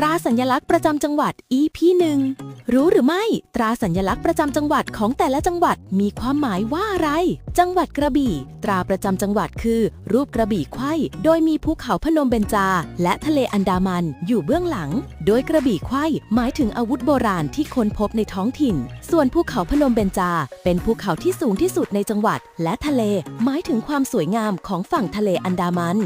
ตราสัญลักษณ์ประจำจังหวัด EP หนึ่งรู้หรือไม่ ตราสัญลักษณ์ประจำจังหวัดของแต่ละจังหวัดมีความหมายว่าอะไร จังหวัดกระบี่ ตราประจำจังหวัดคือ รูปกระบี่ไขว้โดยมีภูเขาพนมเบญจา และทะเลอันดามันอยู่เบื้องหลัง โดยกระบี่ไขว้หมายถึงอาวุธโบราณที่ค้นพบในท้องถิ่น ส่วนภูเขาพนมเบญจา เป็นภูเขาที่สูงที่สุดในจังหวัด และทะเล หมายถึงความสวยงามของฝั่งทะเลอันดามัน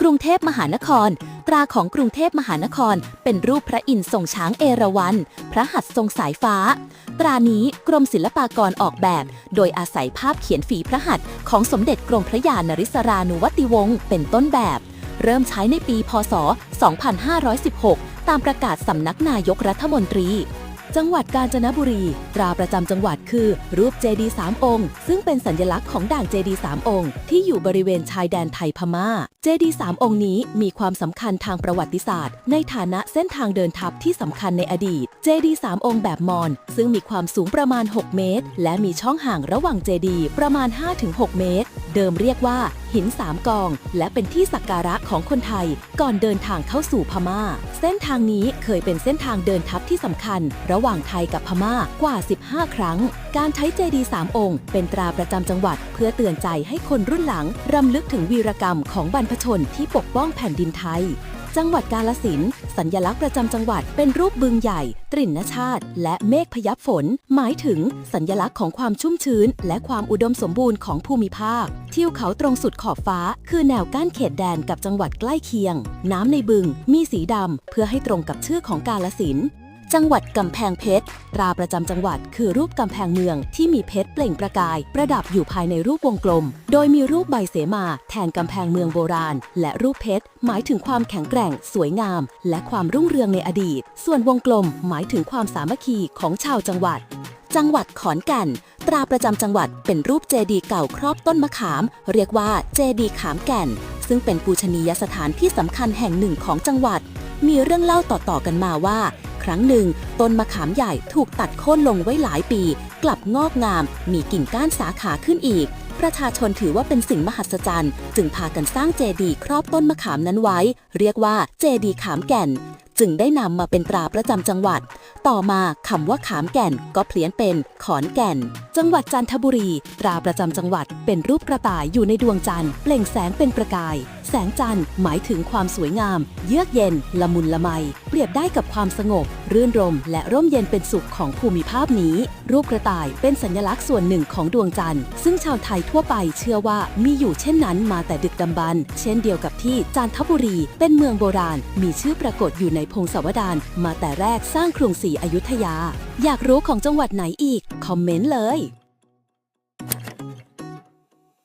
กรุงเทพมหานคร ตราของกรุงเทพมหานคร เป็นรูปพระอินทร์ทรงช้างเอราวัณพระหัตถ์ทรงสายฟ้า ตรานี้กรมศิลปากรออกแบบ โดยอาศัยภาพเขียนฝีพระหัตถ์ของสมเด็จกรมพระยานริศรานุวัติวงศ์เป็นต้นแบบ เริ่มใช้ในปี พศ 2516 ตามประกาศสำนักนายกรัฐมนตรี จังหวัดกาญจนบุรี ตราประจำจังหวัดคือ รูปเจดีสามองค์ ซึ่งเป็นสัญลักษณ์ของด่านเจดีสามองค์ ที่อยู่บริเวณชายแดนไทยพม่า เจดีสามองค์นี้มีความสำคัญทางประวัติศาสตร์ ในฐานะเส้นทางเดินทัพที่สำคัญในอดีต เจดีสามองค์แบบมอญซึ่งมีความสูงประมาณ 6 เมตร และมีช่องห่างระหว่างเจดีประมาณ 5-6 เมตร เดิมเรียกว่า หินสามกอง และเป็นที่สักการะของคนไทย ก่อนเดินทางเข้าสู่พม่า เส้นทางนี้เคยเป็นเส้นทางเดินทัพที่สำคัญ ระหว่างไทยกับพม่ากว่า 15 ครั้ง การใช้เจดีย์สามองค์ เป็นตราประจำจังหวัด เพื่อเตือนใจให้คนรุ่นหลังรำลึกถึงวีรกรรมของบรรพชนที่ปกป้องแผ่นดินไทย จังหวัดกาลสินสัญลักษณ์ประจำจังหวัดเป็นรูปบึงใหญ่ ตรินชาติ และเมฆพยับฝน หมายถึงสัญลักษณ์ของความชุ่มชื้น และความอุดมสมบูรณ์ของภูมิภาคทิวเขาตรงสุดขอบฟ้า คือแนวกั้นเขตแดนกับจังหวัดใกล้เคียง น้ำในบึงมีสีดำเพื่อให้ตรงกับชื่อของกาลสิน จังหวัดกำแพงเพชร ตราประจำจังหวัดคือรูปกำแพงเมืองที่มีเพชรเปล่งประกาย ประดับอยู่ภายในรูปวงกลม โดยมีรูปใบเสมา แทนกำแพงเมืองโบราณ และรูปเพชรหมายถึงความแข็งแกร่ง สวยงาม และความรุ่งเรืองในอดีต ส่วนวงกลมหมายถึงความสามัคคีของชาวจังหวัด จังหวัดขอนแก่น ตราประจำจังหวัดเป็นรูปเจดีย์เก่าครอบต้นมะขาม เรียกว่าเจดีย์ขามแก่น ซึ่งเป็นปูชนียสถานที่สำคัญแห่งหนึ่งของจังหวัดมีเรื่องเล่าต่อๆกันมาว่า ครั้งหนึ่งต้นมะขามใหญ่ถูกตัดโค่นลงไว้หลายปี กลับงอกงาม มีกิ่งก้านสาขาขึ้นอีก ประชาชนถือว่าเป็นสิ่งมหัศจรรย์ จึงพากันสร้างเจดีย์ครอบต้นมะขามนั้นไว้ เรียกว่าเจดีย์ขามแก่น จึงได้นำมาเป็นตราประจำจังหวัด ต่อมาคำว่าขามแก่นก็เปลี่ยนเป็นขอนแก่น จังหวัดจันทบุรี ตราประจำจังหวัด เป็นรูปกระต่ายอยู่ในดวงจันทร์เปล่งแสงเป็นประกายแสงจันทร์หมายถึงความสวยงาม เยือกเย็น ละมุนละไม เปรียบได้กับความสงบ รื่นรมและร่มเย็นเป็นสุขของภูมิภาพนี้ รูปกระต่ายเป็นสัญลักษณ์ส่วนหนึ่งของดวงจันทร์ ซึ่งชาวไทยทั่วไปเชื่อว่ามีอยู่เช่นนั้นมาแต่ดึกดำบรรเช่นเดียวกับที่จันทบุรี เป็นเมืองโบราณ มีชื่อปรากฏอยู่ในพงศาวดารมาแต่แรกสร้างกรุงศรีอยุธยา อยากรู้ของจังหวัดไหนอีก คอมเมนต์เลย